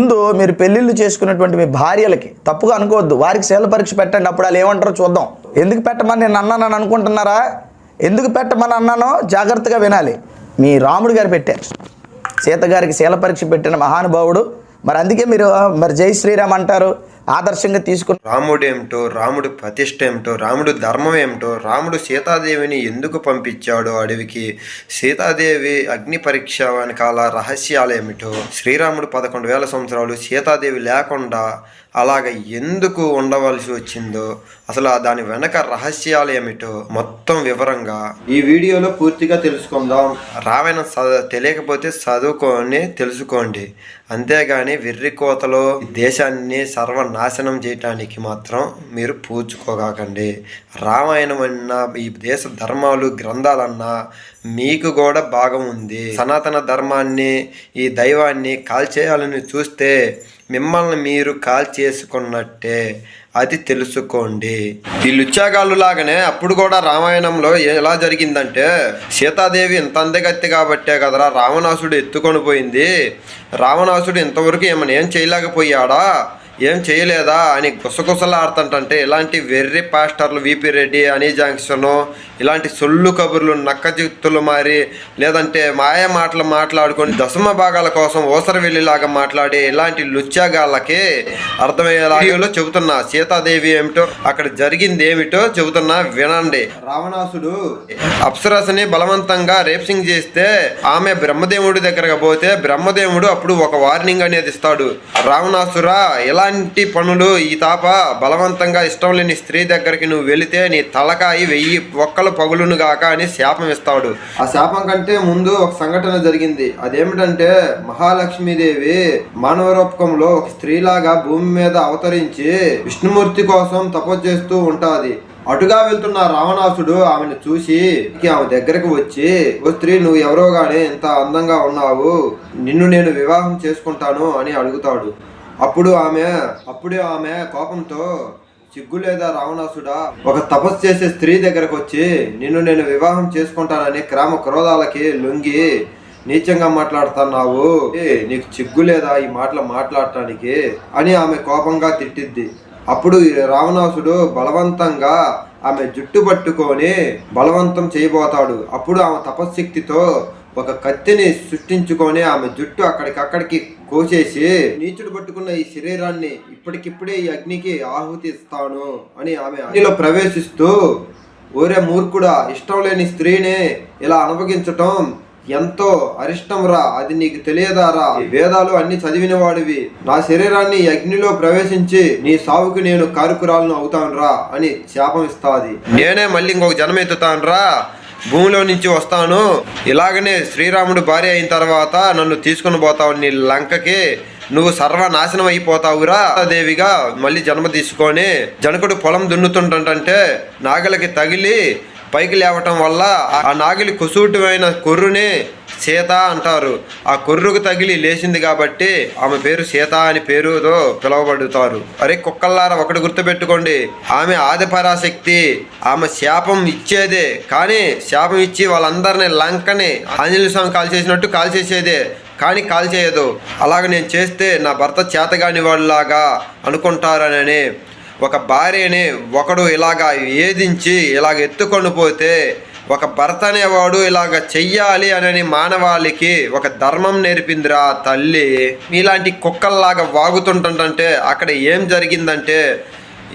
ముందు మీరు పెళ్ళిళ్ళు చేసుకున్నటువంటి మీ భార్యలకి తప్పుగా అనుకోవద్దు. వారికి శీల పరీక్ష పెట్టండి అప్పుడు వాళ్ళు ఏమంటారో చూద్దాం. ఎందుకు పెట్టమని నేను అన్నానని అనుకుంటున్నారా? ఎందుకు పెట్టమని అన్నానో జాగ్రత్తగా వినాలి. మీ రాముడు గారు పెట్టారు. సీత గారికి శీల పరీక్ష పెట్టిన మహానుభావుడు మరి అందుకే మీరు మరి జై శ్రీరామ్ అంటారు ఆదర్శంగా తీసుకుని రాముడు ఏమిటో రాముడు ప్రతిష్ట ఏమిటో రాముడు ధర్మం ఏమిటో రాముడు సీతాదేవిని ఎందుకు పంపించాడో అడవికి? సీతాదేవి అగ్ని పరీక్ష వెనకాల రహస్యాలు ఏమిటో? శ్రీరాముడు పదకొండు వేల సంవత్సరాలు సీతాదేవి లేకుండా అలాగ ఎందుకు ఉండవలసి వచ్చిందో? అసలు దాని వెనక రహస్యాలు ఏమిటో మొత్తం వివరంగా ఈ వీడియోలో పూర్తిగా తెలుసుకుందాం. రామాయణం తెలియకపోతే చదువుకొని తెలుసుకోండి. అంతేగాని వెర్రి కోతలో దేశాన్ని సర్వనాశనం చేయటానికి మాత్రం మీరు పూడ్చుకోగాకండి రామాయణం అన్నా ఈ దేశ ధర్మాలు గ్రంథాలన్నా మీకు కూడా భాగం ఉంది. సనాతన ధర్మాన్ని ఈ దైవాన్ని కాల్చేయాలని చూస్తే మిమ్మల్ని మీరు కాల్ చేసుకున్నట్టే అది తెలుసుకోండి. ఈ లుచ్చాగాళ్ళు లాగానే అప్పుడు కూడా రామాయణంలో ఎలా జరిగిందంటే సీతాదేవి ఇంత అందగత్తి కాబట్టే కదరా రావణాసుడు ఎత్తుకొని పోయింది. రావణాసుడు ఇంతవరకు ఏమైనా ఏం చేయలేకపోయాడా? ఏం చేయలేదా? అని గుసగుసలాడుతుంటే ఇలాంటి వెర్రి పాస్టర్లు విపి రెడ్డి అని జంక్షన్ ఇలాంటి సొల్లు కబుర్లు నక్క చిత్తులు మారి లేదంటే మాయ మాటలు మాట్లాడుకొని దశమ భాగాల కోసం ఓసర వెళ్ళిలాగా మాట్లాడి ఇలాంటి లుచ్చాగాళ్ళకి అర్థమయ్యేలా వీడియోలో చెబుతున్నా సీతాదేవి ఏమిటో అక్కడ జరిగింది ఏమిటో చెబుతున్నా వినండి. రావణాసుడు అప్సరసని బలవంతంగా రేప్సింగ్ చేస్తే ఆమె బ్రహ్మదేవుడి దగ్గరకు పోతే బ్రహ్మదేవుడు అప్పుడు ఒక వార్నింగ్ అనేది ఇస్తాడు. రావణాసురా ఎలాంటి పనులు ఈ తాప బలవంతంగా ఇష్టం లేని స్త్రీ దగ్గరికి నువ్వు వెళితే నీ తలకాయి వెయ్యి ఒక్కలు పగులును గాక అని శాపం ఇస్తాడు. ఆ శాపం కంటే ముందు ఒక సంఘటన జరిగింది. అదేమిటంటే మహాలక్ష్మీదేవి మానవ రూపకంలో ఒక స్త్రీలాగా భూమి మీద అవతరించి విష్ణుమూర్తి కోసం తపస్సు చేస్తూ ఉంటాది. అటుగా వెళ్తున్న రావణాసుడు ఆమెను చూసి ఆమె దగ్గరకు వచ్చి ఓ స్త్రీ నువ్వు ఎవరో గానీ ఇంత అందంగా ఉన్నావు నిన్ను నేను వివాహం చేసుకుంటాను అని అడుగుతాడు. అప్పుడు ఆమె అప్పుడే ఆమె కోపంతో సిగ్గు లేదా రావణాసుడా? ఒక తపస్సు చేసే స్త్రీ దగ్గరకు వచ్చి నిన్ను నేను వివాహం చేసుకుంటానని క్రామ క్రోధాలకి లొంగి నీచంగా మాట్లాడుతున్నావు. ఏ, నీకు చిగ్గు లేదా ఈ మాటలు మాట్లాడటానికి? అని ఆమె కోపంగా తిట్టిద్ది. అప్పుడు రావణాసుడు బలవంతంగా ఆమె జుట్టు పట్టుకొని బలవంతం చేయబోతాడు. అప్పుడు ఆమె తపశ్శక్తితో ఒక కత్తిని సృష్టించుకొని ఆమె జుట్టు అక్కడికక్కడికి కోసేసి నీచుడు పట్టుకున్న ఈ శరీరాన్ని ఇప్పటికిప్పుడే ఈ అగ్నికి ఆహుతి ఇస్తాను అని ఆమె అగ్నిలో ప్రవేశిస్తూ ఓరే మూర్ఖుడా ఇష్టం లేని స్త్రీని ఇలా అనుభవించటం ఎంతో అరిష్టం రా అది నీకు తెలియదారా వేదాలు అన్ని చదివిన వాడివి నా శరీరాన్ని అగ్నిలో ప్రవేశించి నీ సావుకు నేను కారుకురాలను అవుతాను రా అని శాపం ఇస్తాది. నేనే మళ్ళీ ఇంకొక జన్మ ఎత్తుతాను రా భూమిలో నుంచి వస్తాను. ఇలాగనే శ్రీరాముడు భార్య అయిన తర్వాత నన్ను తీసుకుని పోతావు నీ లంకకి. నువ్వు సర్వనాశనం అయిపోతావురా దేవిగా మళ్ళీ జన్మ తీసుకొని. జనకుడు పొలం దున్నుతుంటంటే నాగలికి తగిలి పైకి లేవటం వల్ల ఆ నాగిలి కుసూటమైన కుర్రుని సీత అంటారు. ఆ కొర్రుకు తగిలి లేచింది కాబట్టి ఆమె పేరు సీత అని పేరుతో పిలువబడుతారు. అరే కుక్కల్లారా ఒకటి గుర్తుపెట్టుకోండి. ఆమె ఆదిపరాశక్తి ఆమె శాపం ఇచ్చేదే. కానీ శాపం ఇచ్చి వాళ్ళందరినీ లంకని ఆంజనేయ స్వామి కాల్ చేసినట్టు కాల్ చేసేదే కానీ కాల్ చేయదు అలాగ నేను చేస్తే నా భర్త చేతగాని వాళ్ళలాగా అనుకుంటారనని ఒక భార్యని ఒకడు ఇలాగా వేధించి ఇలాగ ఎత్తుకొని పోతే ఒక భర్త అనేవాడు ఇలాగ చెయ్యాలి అని మానవాళికి ఒక ధర్మం నేర్పిందిరా తల్లి. ఇలాంటి కుక్కల్లాగా వాగుతుంటుంటే అక్కడ ఏం జరిగిందంటే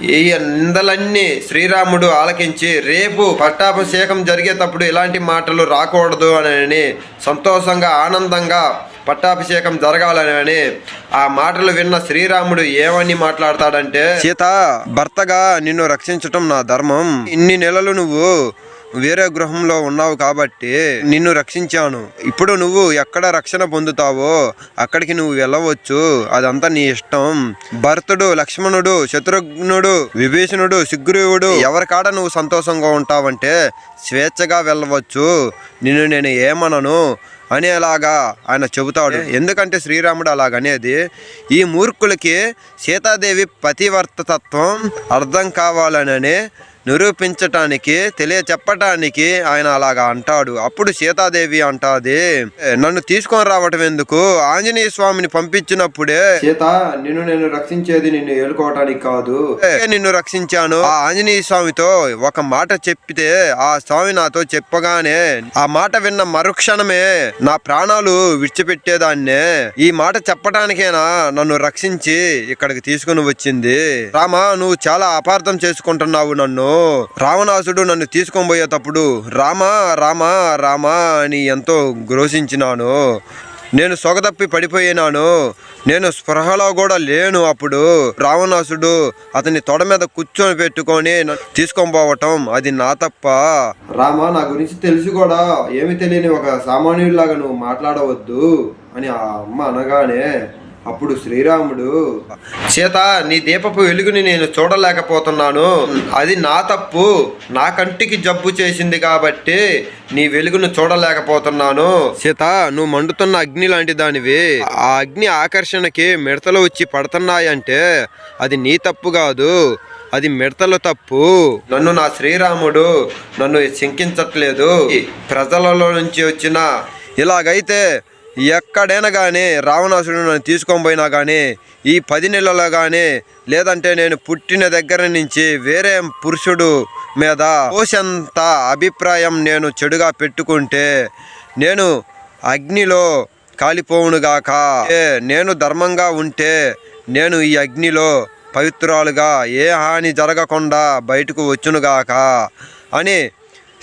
ఈ నిందలన్నీ శ్రీరాముడు ఆలకించి రేపు పట్టాభిషేకం జరిగేటప్పుడు ఇలాంటి మాటలు రాకూడదు అని సంతోషంగా ఆనందంగా పట్టాభిషేకం జరగాలని ఆ మాటలు విన్న శ్రీరాముడు ఏమని మాట్లాడతాడంటే సీత భర్తగా నిన్ను రక్షించటం నా ధర్మం. ఇన్ని నెలలు నువ్వు వేరే గృహంలో ఉన్నావు కాబట్టి నిన్ను రక్షించాను. ఇప్పుడు నువ్వు ఎక్కడ రక్షణ పొందుతావో అక్కడికి నువ్వు వెళ్ళవచ్చు. అదంతా నీ ఇష్టం. భరతుడు లక్ష్మణుడు శత్రుఘ్నుడు విభీషణుడు సుగ్రీవుడు ఎవరికాడ నువ్వు సంతోషంగా ఉంటావంటే స్వేచ్ఛగా వెళ్ళవచ్చు. నిన్ను నేను ఏమనను? అనేలాగా ఆయన చెబుతాడు. ఎందుకంటే శ్రీరాముడు అలాగనేది. ఈ మూర్ఖులకి సీతాదేవి పతివర్త తత్వం అర్థం కావాలనని నిరూపించటానికి తెలియచెప్పటానికి ఆయన అలాగా అంటాడు. అప్పుడు సీతాదేవి అంటాది నన్ను తీసుకొని రావటం ఎందుకు? ఆంజనేయ స్వామిని పంపించినప్పుడే సీత నిన్ను నేను రక్షించేది నిన్ను ఏలుకోవటానికి కాదు. నిన్ను రక్షించాను. ఆ ఆంజనేయ స్వామితో ఒక మాట చెప్పితే ఆ స్వామి నాతో చెప్పగానే ఆ మాట విన్న మరుక్షణమే నా ప్రాణాలు విడిచిపెట్టేదాన్నే. ఈ మాట చెప్పడానికేనా నన్ను రక్షించి ఇక్కడికి తీసుకుని వచ్చింది? రామా నువ్వు చాలా అపార్థం చేసుకుంటున్నావు నన్ను. రావణాసుడు నన్ను తీసుకొని పోయేటప్పుడు రామా రామా రామా అని ఎంతో గ్రోషించినాను నేను సొగదప్పి పడిపోయినాను. నేను స్పృహలో కూడా లేను అప్పుడు. రావణాసుడు అతని తొడ మీద కూర్చొని పెట్టుకొని తీసుకొని పోవటం అది నా తప్ప. రామా నా గురించి తెలిసి కూడా. ఏమి తెలియని ఒక సామాన్యుడిలాగా నువ్వు మాట్లాడవద్దు అని ఆ అమ్మ అనగానే అప్పుడు శ్రీరాముడు సీత నీ దీపపు వెలుగుని నేను చూడలేకపోతున్నాను. అది నా తప్పు. నా కంటికి జబ్బు చేసింది కాబట్టి నీ వెలుగును చూడలేకపోతున్నాను. సీత నువ్వు మండుతున్న అగ్ని లాంటి దానివి. ఆ అగ్ని ఆకర్షణకి మిడతలు వచ్చి పడుతున్నాయంటే అది నీ తప్పు కాదు. అది మిడతల తప్పు. నన్ను నా శ్రీరాముడు నన్ను శంకించట్లేదు. ప్రజలలో నుంచి వచ్చిన ఇలాగైతే ఎక్కడైనా కానీ రావణాసుడు నన్ను తీసుకొని పోయినా కానీ ఈ పది నెలల్లో కానీ లేదంటే నేను పుట్టిన దగ్గర నుంచి వేరే పురుషుడు మీద కోసంత అభిప్రాయం నేను చెడుగా పెట్టుకుంటే నేను అగ్నిలో కాలిపోవునుగాక నేను ధర్మంగా ఉంటే నేను ఈ అగ్నిలో పవిత్రాలుగా ఏ హాని జరగకుండా బయటకు వచ్చునుగాక అని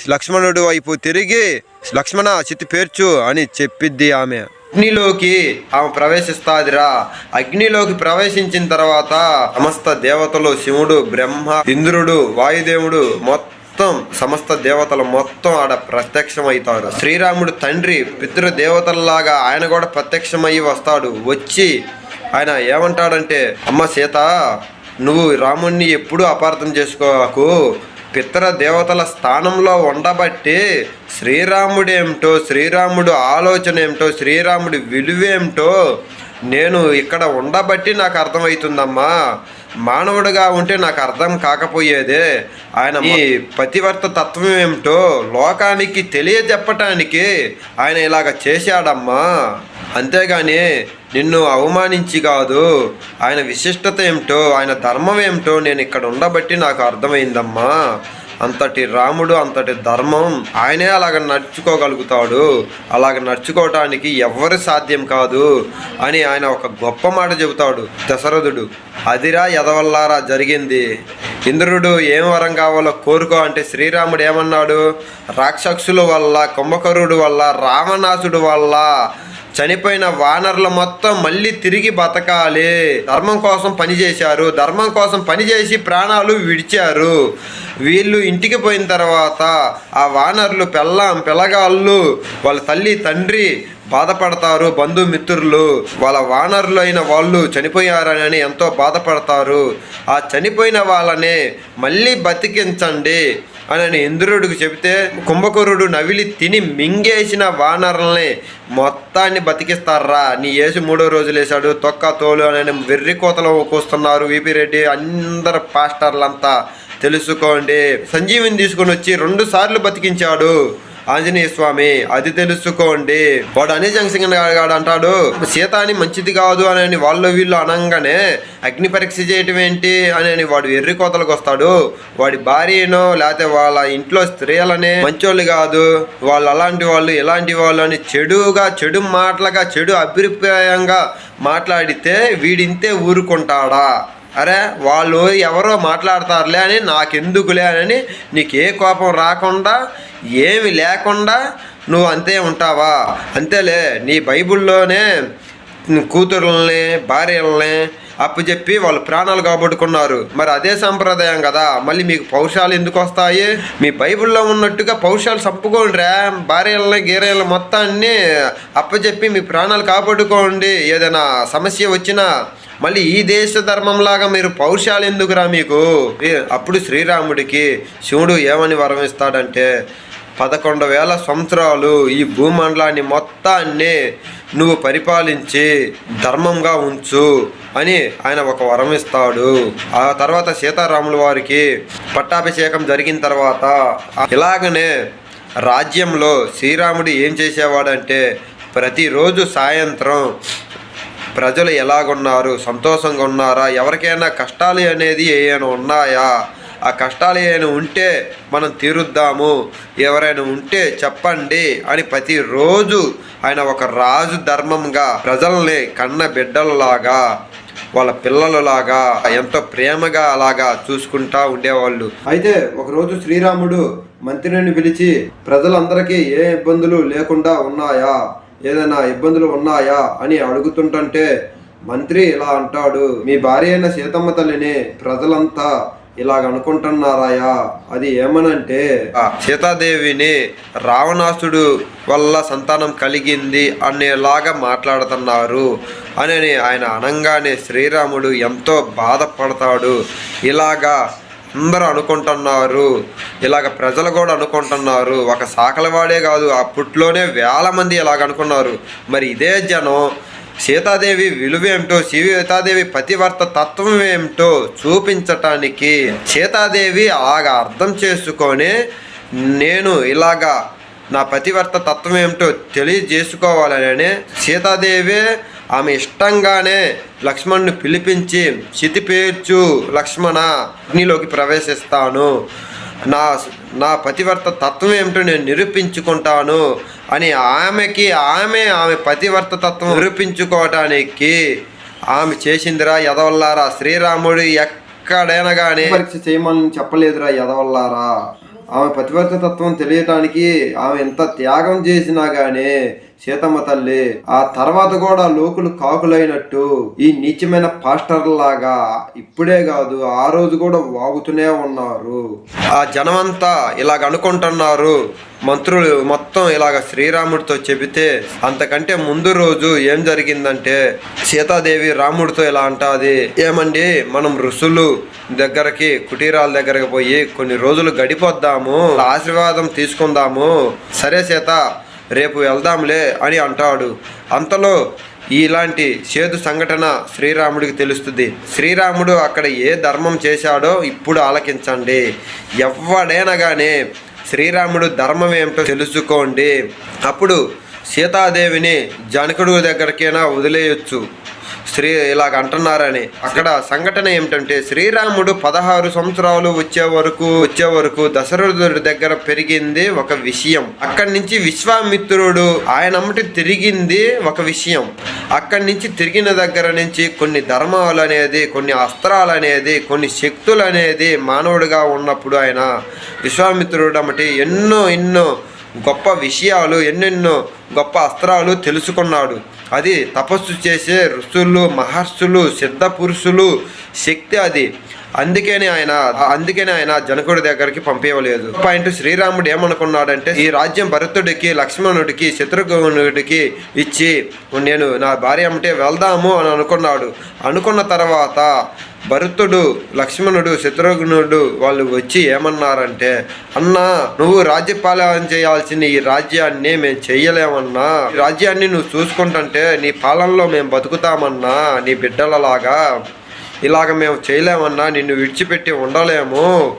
లక్ష్మణుడు వైపు తిరిగి లక్ష్మణ చితి పేర్చు అని చెప్పిద్ది ఆమె. అగ్నిలోకి ఆమె ప్రవేశిస్తాదిరా. అగ్నిలోకి ప్రవేశించిన తర్వాత సమస్త దేవతలు శివుడు బ్రహ్మ ఇంద్రుడు వాయుదేవుడు మొత్తం సమస్త దేవతలు మొత్తం ఆడ ప్రత్యక్షమవుతారు. శ్రీరాముడు తండ్రి పితృదేవతల్లాగా ఆయన కూడా ప్రత్యక్షమయ్యి వస్తాడు. వచ్చి ఆయన ఏమంటాడంటే అమ్మ సీత నువ్వు రాముణ్ణి ఎప్పుడూ అపార్థం చేసుకోకు. పితర దేవతల స్థానంలో ఉండబట్టి శ్రీరాముడేమిటో శ్రీరాముడు ఆలోచన ఏమిటో శ్రీరాముడి విలువేమిటో నేను ఇక్కడ ఉండబట్టి నాకు అర్థమవుతుందమ్మా. మానవుడిగా ఉంటే నాకు అర్థం కాకపోయేదే. ఆయన ఈ పతివర్త తత్వం ఏమిటో లోకానికి తెలియజెప్పటానికి ఆయన ఇలాగ చేశాడమ్మా. అంతేగాని నిన్ను అవమానించి కాదు. ఆయన విశిష్టత ఏమిటో ఆయన ధర్మం ఏమిటో నేను ఇక్కడ ఉండబట్టి నాకు అర్థమైందమ్మా. అంతటి రాముడు అంతటి ధర్మం ఆయనే అలాగ నడుచుకోగలుగుతాడు. అలాగ నడుచుకోవటానికి ఎవ్వరు సాధ్యం కాదు అని ఆయన ఒక గొప్ప మాట చెబుతాడు దశరథుడు. అదిరా ఎదవల్లారా జరిగింది. ఇంద్రుడు ఏం వరం కావాలో కోరుకో అంటే శ్రీరాముడు ఏమన్నాడు? రాక్షసుల వల్ల కుంభకరుడు వల్ల రావణాసుడు వల్ల చనిపోయిన వానర్లు మొత్తం మళ్ళీ తిరిగి బతకాలి. ధర్మం కోసం పనిచేశారు ధర్మం కోసం పనిచేసి ప్రాణాలు విడిచారు. వీళ్ళు ఇంటికి పోయిన తర్వాత ఆ వానర్లు పెళ్ళాం పిల్లగాళ్ళు వాళ్ళ తల్లి తండ్రి బాధపడతారు బంధుమిత్రులు. వాళ్ళ వానరులు అయిన వాళ్ళు చనిపోయారని ఎంతో బాధపడతారు. ఆ చనిపోయిన వాళ్ళని మళ్ళీ బతికించండి. అని ఇంద్రుడికి చెబితే కుంభకరుడు నవిలి తిని మింగేసిన వానరుల్ని మొత్తాన్ని బతికిస్తారా? నీ ఏసి మూడో రోజు లేశాడు తొక్క తోలు అని వెర్రి కోతలు కూస్తున్నారు విపి రెడ్డి అందరు పాస్టర్లంతా. తెలుసుకోండి. సంజీవిని తీసుకొని వచ్చి రెండు సార్లు బతికించాడు. ఆంజనేయ స్వామి అది తెలుసుకోండి. వాడు అనే జంక్షన్ గాడు అంటాడు. సీత అని మంచిది కాదు అని వాళ్ళు వీళ్ళు అనగానే అగ్ని పరీక్ష చేయటం ఏంటి అని వాడు ఎర్రి కోతలకు వస్తాడు. వాడి భార్యనో లేకపోతే వాళ్ళ ఇంట్లో స్త్రీలనే మంచోళ్ళు కాదు. వాళ్ళు అలాంటి వాళ్ళు ఇలాంటి వాళ్ళు అని చెడుగా చెడు మాటలుగా చెడు అభిప్రాయంగా మాట్లాడితే వీడింతే ఊరుకుంటాడా? అరే వాళ్ళు ఎవరో మాట్లాడతారులే అని నాకెందుకులే అని నీకు ఏ కోపం రాకుండా ఏమి లేకుండా నువ్వు అంతే ఉంటావా? అంతేలే నీ బైబిల్లోనే కూతురుల్ని భార్యల్ని అప్పచెప్పి వాళ్ళు ప్రాణాలు కాబట్టుకున్నారు. మరి అదే సంప్రదాయం కదా. మళ్ళీ మీకు పౌరుషాలు ఎందుకు వస్తాయి? మీ బైబిల్లో ఉన్నట్టుగా పౌరుషాలు చంపుకోండిరా భార్యలని గీరయ్యలు మొత్తాన్ని అప్పచెప్పి మీ ప్రాణాలు కాపాడుకోండి ఏదైనా సమస్య వచ్చినా మళ్ళీ ఈ దేశ ధర్మంలాగా మీరు పౌరుషాలు ఎందుకురా మీకు? అప్పుడు శ్రీరాముడికి శివుడు ఏమని వరం ఇస్తాడంటే పదకొండు వేల సంవత్సరాలు ఈ భూమండలాన్ని మొత్తాన్ని నువ్వు పరిపాలించి ధర్మంగా ఉంచు అని ఆయన ఒక వరం ఇస్తాడు. ఆ తర్వాత సీతారాముల వారికి పట్టాభిషేకం జరిగిన తర్వాత ఇలాగనే రాజ్యంలో శ్రీరాముడు ఏం చేసేవాడంటే ప్రతిరోజు సాయంత్రం ప్రజలు ఎలాగున్నారు? సంతోషంగా ఉన్నారా? ఎవరికైనా కష్టాలు అనేది ఏమైనా ఉన్నాయా? ఆ కష్టాలు ఏమైనా ఉంటే మనం తీరుద్దాము. ఎవరైనా ఉంటే చెప్పండి అని ప్రతిరోజు ఆయన ఒక రాజు ధర్మంగా ప్రజల్ని కన్న బిడ్డలలాగా వాళ్ళ పిల్లలలాగా ఎంతో ప్రేమగా అలాగా చూసుకుంటా ఉండేవాళ్ళు. అయితే ఒకరోజు శ్రీరాముడు మంత్రిని పిలిచి ప్రజలందరికీ ఏ ఇబ్బందులు లేకుండా ఉన్నాయా? ఏదైనా ఇబ్బందులు ఉన్నాయా అని అడుగుతుంటే మంత్రి ఇలా అంటాడు మీ భార్య అయిన సీతమ్మ తల్లిని ప్రజలంతా ఇలాగ అనుకుంటున్నారాయా? అది ఏమనంటే ఆ సీతాదేవిని రావణాసుడు వల్ల సంతానం కలిగింది అనేలాగా మాట్లాడుతున్నారు అని ఆయన అనంగానే శ్రీరాముడు ఎంతో బాధపడతాడు. ఇలాగా అందరూ అనుకుంటున్నారు. ఇలాగ ప్రజలు కూడా అనుకుంటున్నారు. ఒక సాకలవాడే కాదు అప్పట్లోనే వేల మంది ఇలాగ అనుకున్నారు. మరి ఇదే జనం సీతాదేవి విలువేమిటో సీతాదేవి పతివర్త తత్వం ఏమిటో చూపించటానికి సీతాదేవి ఆగ అర్థం చేసుకొని నేను ఇలాగా నా పతివర్త తత్వం ఏమిటో తెలియజేసుకోవాలని సీతాదేవి ఆమె ఇష్టంగానే లక్ష్మణ్ని పిలిపించి చితిపేర్చు లక్ష్మణ అగ్నిలోకి ప్రవేశిస్తాను. నా నా పతివర్త తత్వం ఏమిటో నేను నిరూపించుకుంటాను అని ఆమెకి ఆమె ఆమె పతివర్త తత్వం నిరూపించుకోవటానికి ఆమె చేసిందిరా ఎదవల్లారా శ్రీరాముడు ఎక్కడైనా కానీ పరీక్ష చేయమని చెప్పలేదురా ఎదవల్లారా ఆమె పతివర్త తత్వం తెలియటానికి ఆమె ఎంత త్యాగం చేసినా కానీ సీతమ్మ తల్లి ఆ తర్వాత కూడా లోకులు కాకులైనట్టు ఈ నీచమైన పాస్టర్ లాగా ఇప్పుడే కాదు ఆ రోజు కూడా వాగుతూనే ఉన్నారు. ఆ జనమంతా ఇలాగ అనుకుంటున్నారు. మంత్రులు మొత్తం ఇలాగ శ్రీరాముడితో చెబితే అంతకంటే ముందు రోజు ఏం జరిగిందంటే సీతాదేవి రాముడితో ఇలా అంటాది ఏమండి మనం ఋషులు దగ్గరకి కుటీరాల దగ్గరకు పోయి కొన్ని రోజులు గడిపొద్దాము ఆశీర్వాదం తీసుకుందాము. సరే సీత రేపు వెళ్దాంలే అని అంటాడు. అంతలో ఇలాంటి చేదు సంఘటన శ్రీరాముడికి తెలుస్తుంది. శ్రీరాముడు అక్కడ ఏ ధర్మం చేశాడో ఇప్పుడు ఆలకించండి. ఎవడైనా కానీ శ్రీరాముడు ధర్మం ఏమిటో తెలుసుకోండి. అప్పుడు సీతాదేవిని జనకుడు దగ్గరికైనా వదిలేయొచ్చు. శ్రీ ఇలాగ అంటున్నారని. అక్కడ సంఘటన ఏమిటంటే శ్రీరాముడు పదహారు సంవత్సరాలు వచ్చే వరకు వచ్చే వరకు దశరథుడి దగ్గర పెరిగింది ఒక విషయం. అక్కడి నుంచి విశ్వామిత్రుడు ఆయన అమ్మటి తిరిగింది ఒక విషయం. అక్కడి నుంచి తిరిగిన దగ్గర నుంచి కొన్ని ధర్మాలు అనేది కొన్ని అస్త్రాలు అనేది కొన్ని శక్తులు అనేది మానవుడిగా ఉన్నప్పుడు ఆయన విశ్వామిత్రుడు అమ్మటి ఎన్నో ఎన్నో గొప్ప విషయాలు ఎన్నెన్నో గొప్ప అస్త్రాలు తెలుసుకున్నాడు. అది తపస్సు చేసే ఋషులు మహర్షులు సిద్ధ పురుషులు శక్తి అది. అందుకని ఆయన అందుకని ఆయన జనకుడి దగ్గరికి పంపించలేదు పాయింట్ శ్రీరాముడు ఏమనుకున్నాడంటే ఈ రాజ్యం భరతుడికి లక్ష్మణుడికి శత్రుఘ్నుడికి ఇచ్చి నేను నా భార్య అంటే వెళ్దాము అని అనుకున్నాడు. అనుకున్న తర్వాత భరతుడు లక్ష్మణుడు శత్రుఘ్నుడు వాళ్ళు వచ్చి ఏమన్నారంటే అన్నా నువ్వు రాజ్యపాలన చేయాల్సిన ఈ రాజ్యాన్ని మేము చెయ్యలేమన్నా రాజ్యాన్ని నువ్వు చూసుకుంటుంటే నీ పాలనలో మేము బతుకుతామన్నా నీ బిడ్డలలాగా. ఇలాగ మేము చేయలేమన్నా నిన్ను విడిచిపెట్టి ఉండలేము.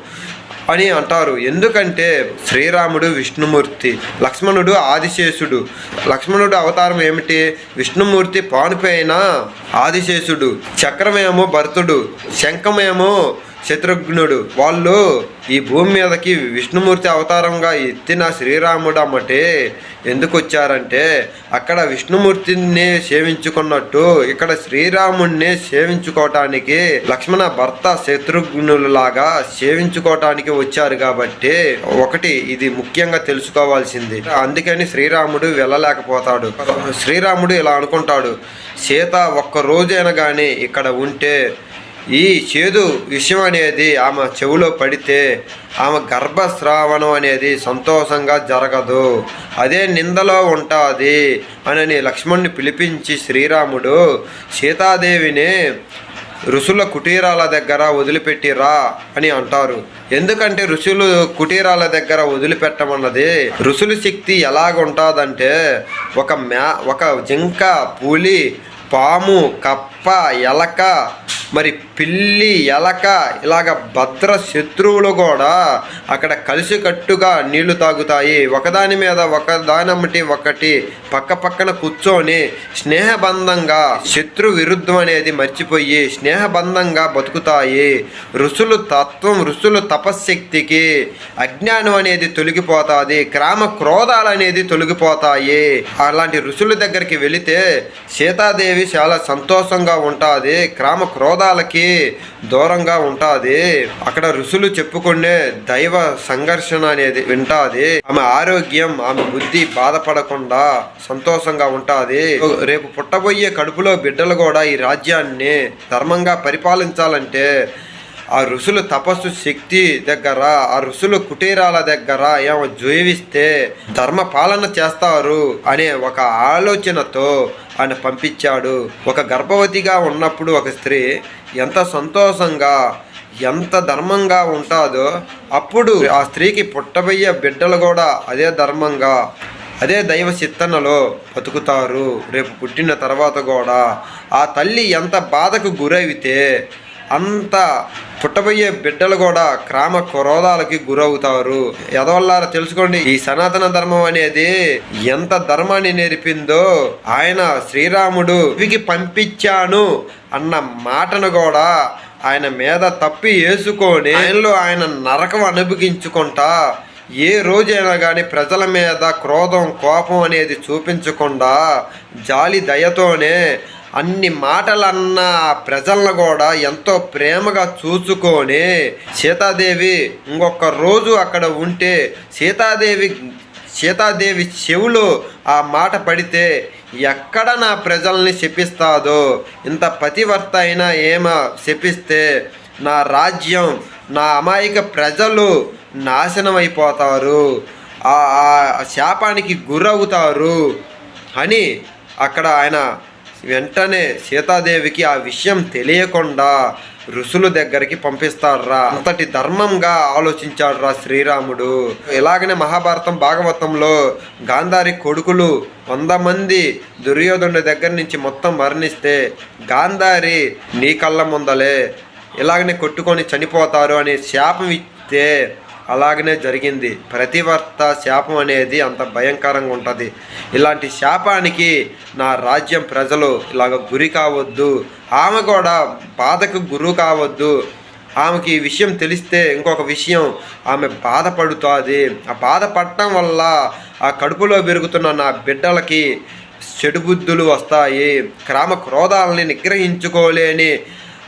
అని అంటారు. ఎందుకంటే శ్రీరాముడు విష్ణుమూర్తి లక్ష్మణుడు ఆదిశేషుడు. లక్ష్మణుడు అవతారం ఏమిటి? విష్ణుమూర్తి పానుపైన ఆదిశేషుడు చక్రమేమో భరతుడు శంఖమేమో శత్రుఘ్నుడు. వాళ్ళు ఈ భూమి మీదకి విష్ణుమూర్తి అవతారంగా ఎత్తిన శ్రీరాముడు అమ్మటే ఎందుకు వచ్చారంటే అక్కడ విష్ణుమూర్తిని సేవించుకున్నట్టు ఇక్కడ శ్రీరాముడిని సేవించుకోవటానికి లక్ష్మణ భర్త శత్రుఘ్నులలాగా సేవించుకోవటానికి వచ్చారు కాబట్టి ఒకటి ఇది ముఖ్యంగా తెలుసుకోవాల్సింది. అందుకని శ్రీరాముడు వెళ్ళలేకపోతాడు. శ్రీరాముడు ఇలా అనుకుంటాడు సీత ఒక్క రోజైనా కానీ ఇక్కడ ఉంటే ఈ చేదు విషయం అనేది ఆమె చెవిలో పడితే ఆమె గర్భస్రావణం అనేది సంతోషంగా జరగదు. అదే నిందలో ఉంటుంది అని లక్ష్మణ్ణి పిలిపించి శ్రీరాముడు సీతాదేవిని ఋషుల కుటీరాల దగ్గర వదిలిపెట్టిరా అని అంటారు. ఎందుకంటే ఋషులు కుటీరాల దగ్గర వదిలిపెట్టమన్నది ఋషుల శక్తి ఎలాగుంటుందంటే ఒక మ్యా ఒక జింక పులి పాము కప్ప ఎలక మరి పిల్లి ఎలక ఇలాగ భద్ర శత్రువులు కూడా అక్కడ కలిసికట్టుగా నీళ్ళు తాగుతాయి. ఒకదాని మీద ఒకదానమ్మటి ఒకటి పక్క పక్కన కూర్చొని స్నేహబంధంగా శత్రు విరుద్ధం అనేది మర్చిపోయి స్నేహబంధంగా బతుకుతాయి. ఋషులు తత్వం ఋషులు తపశ్శక్తికి అజ్ఞానం అనేది తొలగిపోతాది. క్రామ క్రోధాలు అనేది తొలగిపోతాయి. అలాంటి ఋషుల దగ్గరికి వెళితే సీతాదేవి చాలా సంతోషంగా ఉంటుంది. క్రామ క్రోధాలకి దూరంగా ఉంటుంది. అక్కడ ఋషులు చెప్పుకునే దైవ సంఘర్షణ అనేది వింటాది. ఆమె ఆరోగ్యం ఆమె బుద్ధి బాధపడకుండా సంతోషంగా ఉంటుంది. రేపు పుట్టబోయే కడుపులో బిడ్డలు కూడా ఈ రాజ్యాన్ని ధర్మంగా పరిపాలించాలంటే ఆ ఋషుల తపస్సు శక్తి దగ్గర ఆ ఋషుల కుటీరాల దగ్గర ఏమో జీవిస్తే ధర్మ పాలన చేస్తారు అనే ఒక ఆలోచనతో ఆయన పంపించాడు. ఒక గర్భవతిగా ఉన్నప్పుడు ఒక స్త్రీ ఎంత సంతోషంగా ఎంత ధర్మంగా ఉంటుందో అప్పుడు ఆ స్త్రీకి పుట్టబోయే బిడ్డలు కూడా అదే ధర్మంగా అదే దైవ చిత్తనలో బతుకుతారు. రేపు పుట్టిన తర్వాత కూడా ఆ తల్లి ఎంత బాధకు గురైతే అంత పుట్టబోయే బిడ్డలు కూడా క్రామ క్రోధాలకి గురవుతారు. ఎదవల్లారా తెలుసుకోండి ఈ సనాతన ధర్మం అనేది ఎంత ధర్మాన్ని నేర్పిందో ఆయన శ్రీరాముడు ఇవికి పంపించాను అన్న మాటను కూడా ఆయన మీద తప్పి వేసుకొని ఆయనలో ఆయన నరకం అనుభవించుకుంటా ఏ రోజైనా కానీ ప్రజల మీద క్రోధం కోపం అనేది చూపించకుండా జాలి దయతోనే అన్ని మాటలన్న ప్రజలను కూడా ఎంతో ప్రేమగా చూసుకొని సీతాదేవి ఇంకొక రోజు అక్కడ ఉంటే సీతాదేవి సీతాదేవి చెవులు ఆ మాట పడితే ఎక్కడ నా ప్రజల్ని శపిస్తాదో? ఇంత పతివర్త అయినా ఏమో శపిస్తే నా రాజ్యం నా అమాయక ప్రజలు నాశనం అయిపోతారు ఆ ఆ శాపానికి గురవుతారు అని అక్కడ ఆయన వెంటనే సీతాదేవికి ఆ విషయం తెలియకుండా ఋషుల దగ్గరికి పంపిస్తాడ్రా. అంతటి ధర్మంగా ఆలోచించాడురా శ్రీరాముడు. ఇలాగనే మహాభారతం భాగవతంలో గాంధారి కొడుకులు వంద మంది దుర్యోధనుడి దగ్గర నుంచి మొత్తం మరణిస్తే గాంధారి నీ కళ్ళ ముందలే. ఇలాగనే కొట్టుకొని చనిపోతారు అని శాపం ఇస్తే అలాగనే జరిగింది. ప్రతివర్త శాపం అనేది అంత భయంకరంగా ఉంటుంది. ఇలాంటి శాపానికి నా రాజ్యం ప్రజలు ఇలాగ గురి కావద్దు. ఆమె కూడా బాధకు గురు కావద్దు. ఆమెకి ఈ విషయం తెలిస్తే ఇంకొక విషయం ఆమె బాధపడుతుంది. ఆ బాధపడటం వల్ల ఆ కడుపులో పెరుగుతున్న నా బిడ్డలకి చెడు బుద్ధులు వస్తాయి. క్రామ క్రోధాలని నిగ్రహించుకోలేని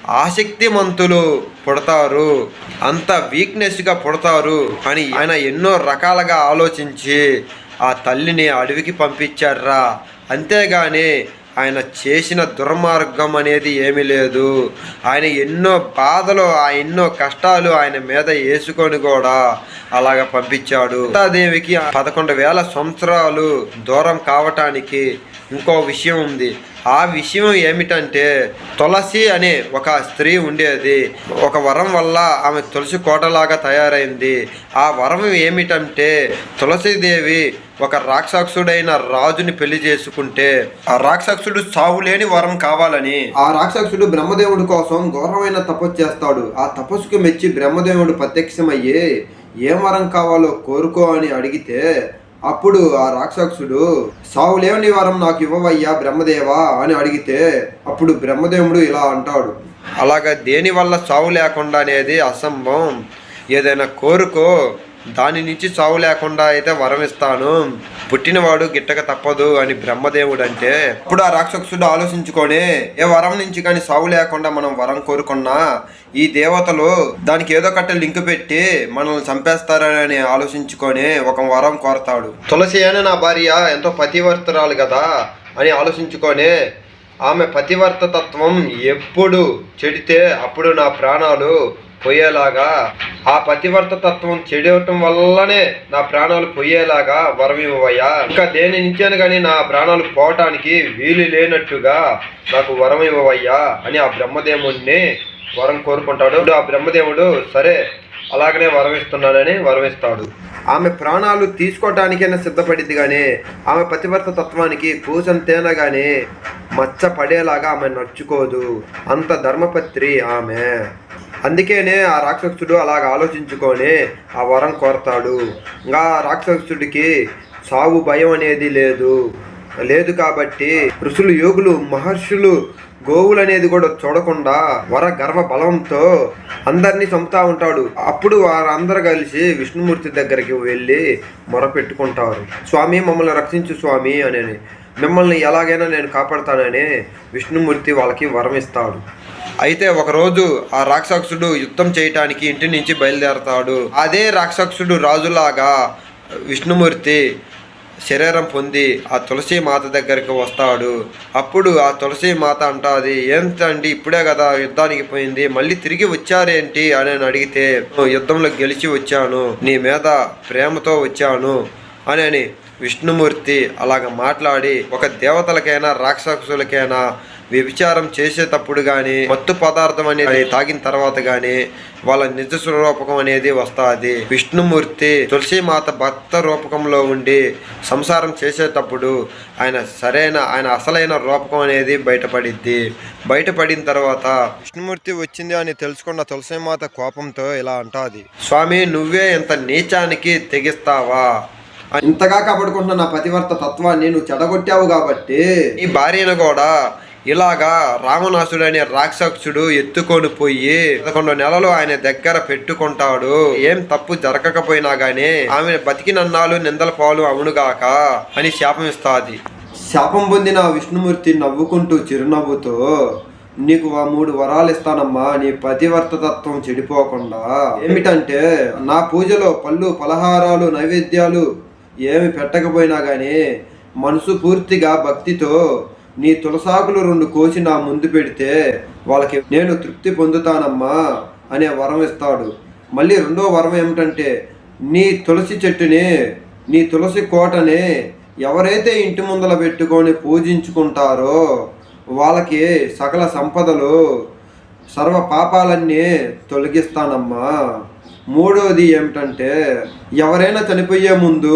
ఆసక్తిమంతులు పుడతారు. అంత వీక్నెస్గా పుడతారు అని ఆయన ఎన్నో రకాలుగా ఆలోచించి ఆ తల్లిని అడవికి పంపించారా అంతేగాని ఆయన చేసిన దుర్మార్గం అనేది ఏమీ లేదు. ఆయన ఎన్నో బాధలు ఆ ఎన్నో కష్టాలు ఆయన మీద వేసుకొని కూడా అలాగ పంపించాడు. సీతాదేవికి పదకొండు వేల సంవత్సరాలు దూరం కావటానికి ఇంకో విషయం ఉంది. ఆ విషయం ఏమిటంటే తులసి అనే ఒక స్త్రీ ఉండేది. ఒక వరం వల్ల ఆమె తులసి కోటలాగా తయారైంది. ఆ వరం ఏమిటంటే తులసిదేవి ఒక రాక్షసుడైన రాజుని పెళ్ళి చేసుకుంటే ఆ రాక్షసుడు సావులేని వరం కావాలని. ఆ రాక్షసుడు బ్రహ్మదేవుడి కోసం ఘోరమైన తపస్సు చేస్తాడు. ఆ తపస్సుకు మెచ్చి బ్రహ్మదేవుడు ప్రత్యక్షమయ్యి ఏం వరం కావాలో కోరుకో అని అడిగితే అప్పుడు ఆ రాక్షసుడు సావులేని వరం నాకు ఇవ్వవయ్యా బ్రహ్మదేవా అని అడిగితే అప్పుడు బ్రహ్మదేవుడు ఇలా అంటాడు అలాగా దేనివల్ల సావు లేకుండా అనేది అసంభవం? ఏదైనా కోరుకో దాని నుంచి చావు లేకుండా అయితే వరం ఇస్తాను పుట్టినవాడు గిట్టక తప్పదు అని బ్రహ్మదేవుడు అంటే అప్పుడు ఆ రాక్షసుడు ఆలోచించుకొని ఏ వరం నుంచి కానీ సావు లేకుండా మనం వరం కోరుకున్నా ఈ దేవతలు దానికి ఏదో కట్ట లింక్ పెట్టి మనల్ని చంపేస్తారని ఆలోచించుకొని ఒక వరం కోరతాడు. తులసి అనే నా భార్య ఎంతో పతివర్తరాలు కదా అని ఆలోచించుకొని ఆమె పతివర్త తత్వం ఎప్పుడు చెడితే అప్పుడు నా ప్రాణాలు పోయేలాగా ఆ పతివర్త తత్వం చెడవటం వల్లనే నా ప్రాణాలు పోయేలాగా వరం ఇవ్వయ్యా ఇంకా దేని నుంచాను కానీ నా ప్రాణాలు పోవటానికి వీలు లేనట్టుగా నాకు వరం ఇవ్వవయ్యా అని ఆ బ్రహ్మదేవుణ్ణి వరం కోరుకుంటాడు. ఆ బ్రహ్మదేవుడు సరే అలాగనే వరమిస్తున్నానని వరమిస్తాడు. ఆమె ప్రాణాలు తీసుకోవటానికైనా సిద్ధపడింది కానీ ఆమె పతివర్త తత్వానికి కూసం తేనగానే కానీ మచ్చ పడేలాగా ఆమె నడుచుకోదు. అంత ధర్మపత్రి ఆమె. అందుకేనే ఆ రాక్షసుడు అలాగ ఆలోచించుకొని ఆ వరం కోరతాడు. ఇంకా ఆ రాక్షసుడికి సావు భయం అనేది లేదు. లేదు కాబట్టి ఋషులు యోగులు మహర్షులు గోవులు అనేది కూడా చూడకుండా వర గర్వ బలంతో అందరినీ చంపుతా ఉంటాడు. అప్పుడు వారందరూ కలిసి విష్ణుమూర్తి దగ్గరికి వెళ్ళి మొరపెట్టుకుంటారు స్వామి మమ్మల్ని రక్షించు స్వామి అని మిమ్మల్ని ఎలాగైనా నేను కాపాడతానని విష్ణుమూర్తి వాళ్ళకి వరం ఇస్తాడు. అయితే ఒకరోజు ఆ రాక్షసుడు యుద్ధం చేయటానికి ఇంటి నుంచి బయలుదేరతాడు. అదే రాక్షసుడు రాజులాగా విష్ణుమూర్తి శరీరం పొంది ఆ తులసి మాత దగ్గరికి వస్తాడు. అప్పుడు ఆ తులసి మాత అంటాది ఏంటండి ఇప్పుడే కదా యుద్ధానికి పోయింది మళ్ళీ తిరిగి వచ్చారేంటి? అని అడిగితే యుద్ధంలో గెలిచి వచ్చాను నీ మీద ప్రేమతో వచ్చాను అని అని విష్ణుమూర్తి అలాగ మాట్లాడి ఒక దేవతలకైనా రాక్షసులకైనా వ్యభిచారం చేసేటప్పుడు కానీ మత్తు పదార్థం అనేది తాగిన తర్వాత కానీ వాళ్ళ నిజ స్వరూపకం అనేది వస్తుంది. విష్ణుమూర్తి తులసీమాత భక్త రూపకంలో ఉండి సంసారం చేసేటప్పుడు ఆయన సరైన ఆయన అసలైన రూపకం అనేది బయటపడిద్ది. బయటపడిన తర్వాత విష్ణుమూర్తి వచ్చింది అని తెలుసుకున్న తులసీమాత కోపంతో ఇలా అంటాది. స్వామి నువ్వే ఇంత నీచానికి తెగిస్తావా? ఇంతగా కాపాడుకుంటున్న నా పతివర్త తత్వాన్ని నువ్వు చెడగొట్టావు కాబట్టి ఈ భార్యను కూడా ఇలాగా రావణాసుడు అనే రాక్షసుడు ఎత్తుకొని పోయి పదకొండు నెలలు ఆయన దగ్గర పెట్టుకుంటాడు. ఏం తప్పు జరగకపోయినా గానీ ఆమె బతికినన్నాళ్ళు నిందల పాలు అవునుగాక అని శాపం ఇస్తాది. శాపం పొందిన విష్ణుమూర్తి నవ్వుకుంటూ చిరునవ్వుతో నీకు ఆ మూడు వరాలు ఇస్తానమ్మా నీ పతివర్త తత్వం చెడిపోకుండా. ఏమిటంటే నా పూజలో పళ్ళు పలహారాలు నైవేద్యాలు ఏమి పెట్టకపోయినా కానీ మనసు పూర్తిగా భక్తితో నీ తులసాకులు రెండు కోసి నా ముందు పెడితే వాళ్ళకి నేను తృప్తి పొందుతానమ్మా అనే వరం ఇస్తాడు. మళ్ళీ రెండో వరం ఏమిటంటే నీ తులసి చెట్టుని నీ తులసి కోటని ఎవరైతే ఇంటి ముందల పెట్టుకొని పూజించుకుంటారో వాళ్ళకి సకల సంపదలు సర్వ పాపాలన్నీ తొలగిస్తానమ్మా. మూడోది ఏమిటంటే ఎవరైనా చనిపోయే ముందు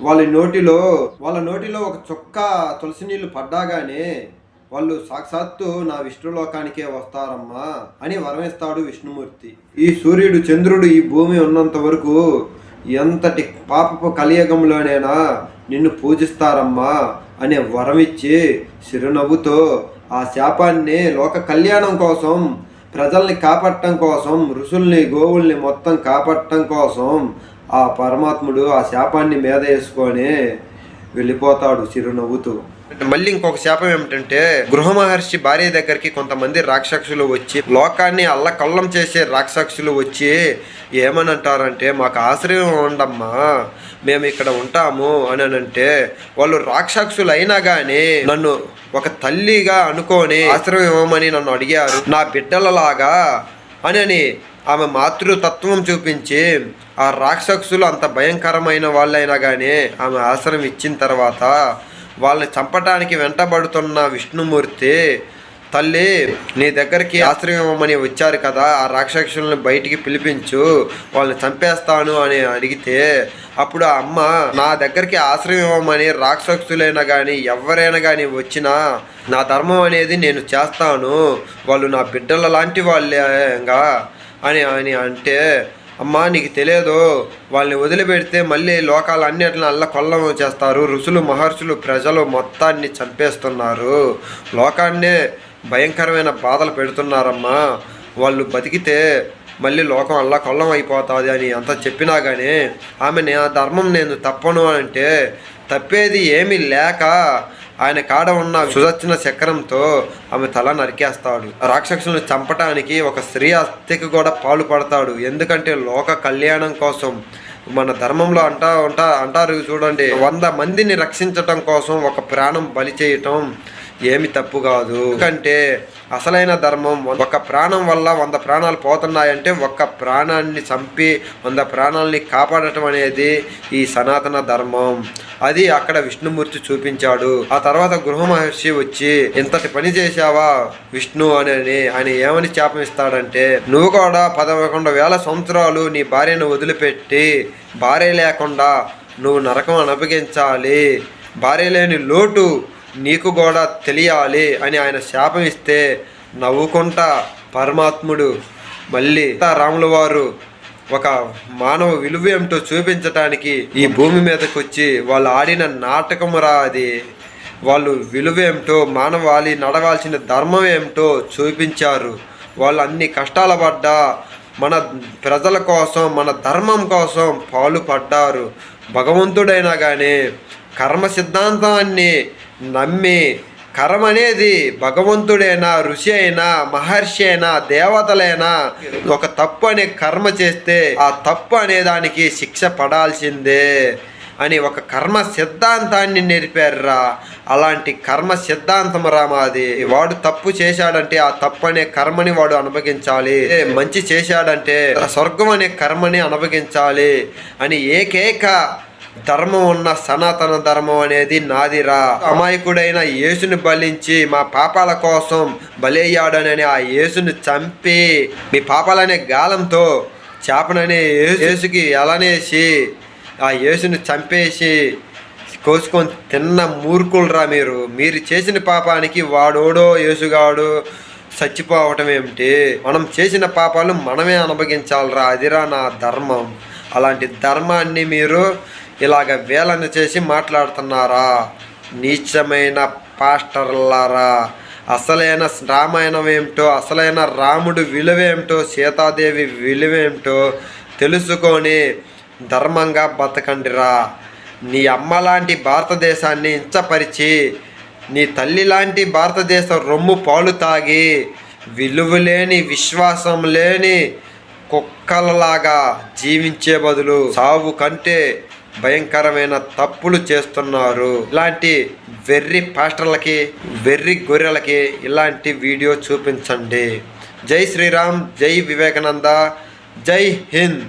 వాళ్ళ నోటిలో వాళ్ళ నోటిలో ఒక చుక్క తులసి నీళ్ళు పడ్డాగానే వాళ్ళు సాక్షాత్తు నా విష్ణులోకానికే వస్తారమ్మా అని వరమిస్తాడు విష్ణుమూర్తి. ఈ సూర్యుడు చంద్రుడు ఈ భూమి ఉన్నంత వరకు ఎంతటి పాపపు కలియుగంలోనైనా నిన్ను పూజిస్తారమ్మా అనే వరమిచ్చి చిరునవ్వుతో ఆ శాపాన్ని లోక కళ్యాణం కోసం ప్రజల్ని కాపాడటం కోసం ఋషుల్ని గోవుల్ని మొత్తం కాపాడటం కోసం ఆ పరమాత్ముడు ఆ శాపాన్ని మీద వేసుకొని వెళ్ళిపోతాడు చిరునవ్వుతూ. మళ్ళీ ఇంకొక శాపం ఏమిటంటే గృహ మహర్షి భార్య దగ్గరికి కొంతమంది రాక్షసులు వచ్చి లోకాన్ని అల్లకల్లం చేసే రాక్షసులు వచ్చి ఏమని అంటారంటే మాకు ఆశ్రయం ఉండమ్మా మేము ఇక్కడ ఉంటాము అని అంటే వాళ్ళు రాక్షసులు అయినా కానీ నన్ను ఒక తల్లిగా అనుకొని ఆశ్రయం ఇవ్వమని నన్ను అడిగారు. నా బిడ్డలలాగా అని అని ఆమె మాతృతత్వం చూపించి ఆ రాక్షసులు అంత భయంకరమైన వాళ్ళైనా కానీ ఆమె ఆశ్రయం ఇచ్చిన తర్వాత వాళ్ళని చంపటానికి వెంటబడుతున్న విష్ణుమూర్తి తల్లి నీ దగ్గరికి ఆశ్రయం ఇవ్వమని వచ్చారు కదా ఆ రాక్షసులను బయటికి పిలిపించు వాళ్ళని చంపేస్తాను అని అడిగితే అప్పుడు ఆ అమ్మ నా దగ్గరికి ఆశ్రయం ఇవ్వమని రాక్షసులైనా కానీ ఎవరైనా కానీ వచ్చినా నా ధర్మం అనేది నేను చేస్తాను. వాళ్ళు నా బిడ్డల లాంటి వాళ్ళేగా అని అని అంటే అమ్మా నీకు తెలియదు. వాళ్ళని వదిలిపెడితే మళ్ళీ లోకాలు అన్నిటిని అల్ల కొల్లం చేస్తారు. ఋషులు మహర్షులు ప్రజలు మొత్తాన్ని చంపేస్తున్నారు. లోకాన్నే భయంకరమైన బాధలు పెడుతున్నారమ్మా. వాళ్ళు బతికితే మళ్ళీ లోకం అల్లా కొల్లం అయిపోతుంది అని అంత చెప్పినా కానీ ఆమె ఆ ధర్మం నేను తప్పను అంటే తప్పేది ఏమీ లేక ఆయన కాడ ఉన్న సుదర్శన చక్రంతో ఆమె తల నరికేస్తాడు. రాక్షసులను చంపటానికి ఒక స్త్రీ అస్థికి కూడా పాలు పడతాడు. ఎందుకంటే లోక కళ్యాణం కోసం మన ధర్మంలో అంటా ఉంటా అంటారు చూడండి. వంద మందిని రక్షించటం కోసం ఒక ప్రాణం బలి చేయటం ఏమి తప్పు కాదు. ఎందుకంటే అసలైన ధర్మం. ఒక ప్రాణం వల్ల వంద ప్రాణాలు పోతున్నాయంటే ఒక్క ప్రాణాన్ని చంపి వంద ప్రాణాలని కాపాడటం అనేది ఈ సనాతన ధర్మం. అది అక్కడ విష్ణుమూర్తి చూపించాడు. ఆ తర్వాత గృహ మహర్షి వచ్చి ఇంతటి పని చేశావా విష్ణు అని ఆయన ఏమని శాపం ఇస్తాడంటే నువ్వు కూడా పదకొండు వేల సంవత్సరాలు నీ భార్యను వదిలిపెట్టి భార్య లేకుండా నువ్వు నరకం అనుభవించాలి భార్య లేని లోటు నీకు కూడా తెలియాలి అని ఆయన శాపం ఇస్తే నవ్వుకుంటా పరమాత్ముడు మళ్ళీ రాముల వారు ఒక మానవ విలువ ఏమిటో చూపించటానికి ఈ భూమి మీదకి వచ్చి వాళ్ళు ఆడిన నాటకమురా అది. వాళ్ళు విలువ ఏమిటో మానవాళి నడవాల్సిన ధర్మం ఏమిటో చూపించారు. వాళ్ళు అన్ని కష్టాల పడ్డా మన ప్రజల కోసం మన ధర్మం కోసం పాలు పడ్డారు. భగవంతుడైనా కానీ కర్మ సిద్ధాంతాన్ని నమ్మి కర్మ అనేది భగవంతుడైనా ఋషి అయినా మహర్షి అయినా దేవతలైనా ఒక తప్పు అనే కర్మ చేస్తే ఆ తప్పు అనే దానికి శిక్ష పడాల్సిందే అని ఒక కర్మ సిద్ధాంతాన్ని నేర్పారురా. అలాంటి కర్మ సిద్ధాంతం రా మాది. వాడు తప్పు చేశాడంటే ఆ తప్పు అనే కర్మని వాడు అనుభవించాలి. ఏ మంచి చేశాడంటే స్వర్గం అనే కర్మని అనుభవించాలి అని ఏకైక ధర్మం ఉన్న సనాతన ధర్మం అనేది నాదిరా. అమాయకుడైన యేసుని బలించి మా పాపాల కోసం బలయ్యాడనని ఆ యేసుని చంపి మీ పాపాలనే గాలంతో చేపననే యేసుకి ఎలనేసి ఆ యేసుని చంపేసి కోసుకొని తిన్న మూర్ఖులరా మీరు. మీరు చేసిన పాపానికి వాడోడో యేసుగాడు చచ్చిపోవటం ఏమిటి? మనం చేసిన పాపాలు మనమే అనుభవించాలిరా. అదిరా నా ధర్మం. అలాంటి ధర్మాన్ని మీరు ఇలాగ వేలన చేసి మాట్లాడుతున్నారా? నీచమైన పాస్టర్లారా అసలైన రామాయణం ఏమిటో అసలైన రాముడు విలువేమిటో సీతాదేవి విలువేమిటో తెలుసుకొని ధర్మంగా బతకండిరా. నీ అమ్మ లాంటి భారతదేశాన్ని ఇంచపరిచి నీ తల్లి లాంటి భారతదేశ రొమ్ము పాలు తాగి విలువలేని విశ్వాసం లేని కుక్కలలాగా జీవించే బదులు సావు కంటే భయంకరమైన తప్పులు చేస్తున్నారు. ఇలాంటి వెర్రి పాస్టర్లకి వెర్రి గొర్రెలకి ఇలాంటి వీడియో చూపించండి. జై శ్రీరామ్ జై వివేకానంద జై హింద్.